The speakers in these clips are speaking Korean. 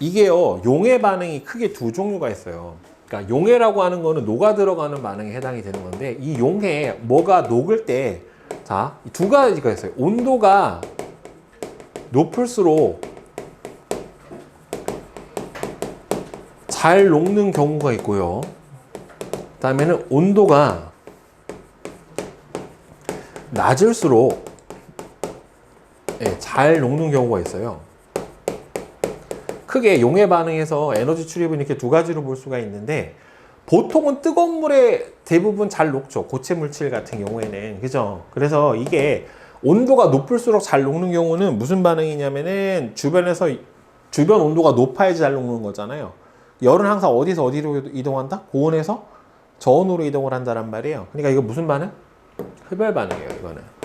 이게요 용해 반응이 크게 두 종류가 있어요. 그러니까 용해라고 하는 거는 녹아 들어가는 반응에 해당이 되는 건데 이 용해 뭐가 녹을 때 자, 두 가지가 있어요. 온도가 높을수록 잘 녹는 경우가 있고요. 그 다음에는 온도가 낮을수록 예, 잘 녹는 경우가 있어요. 크게 용해 반응에서 에너지 출입은 이렇게 두 가지로 볼 수가 있는데 보통은 뜨거운 물에 대부분 잘 녹죠. 고체 물질 같은 경우에는 그죠. 그래서 이게 온도가 높을수록 잘 녹는 경우는 무슨 반응이냐면은 주변에서 주변 온도가 높아야지 잘 녹는 거잖아요. 열은 항상 어디서 어디로 이동한다? 고온에서 저온으로 이동을 한다란 말이에요. 그러니까 이거 무슨 반응? 흡열 반응이에요. 이거는.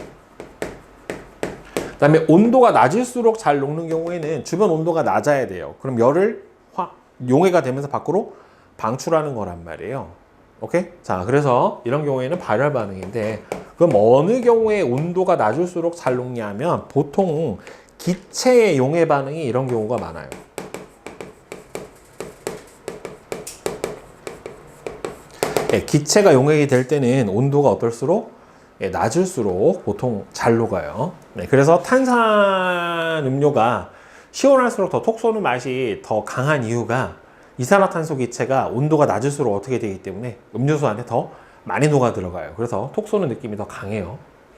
그다음에 온도가 낮을수록 잘 녹는 경우에는 주변 온도가 낮아야 돼요. 그럼 열을 화, 용해가 되면서 밖으로 방출하는 거란 말이에요. 오케이? 자, 그래서 이런 경우에는 발열 반응인데 그럼 어느 경우에 온도가 낮을수록 잘 녹냐면 보통 기체의 용해 반응이 이런 경우가 많아요. 예, 기체가 용액이 될 때는 온도가 어떨수록 예, 낮을수록 보통 잘 녹아요. 네, 그래서 탄산 음료가 시원할수록 더 톡 쏘는 맛이 더 강한 이유가 이산화탄소 기체가 온도가 낮을수록 어떻게 되기 때문에 음료수 안에 더 많이 녹아 들어가요. 그래서 톡 쏘는 느낌이 더 강해요.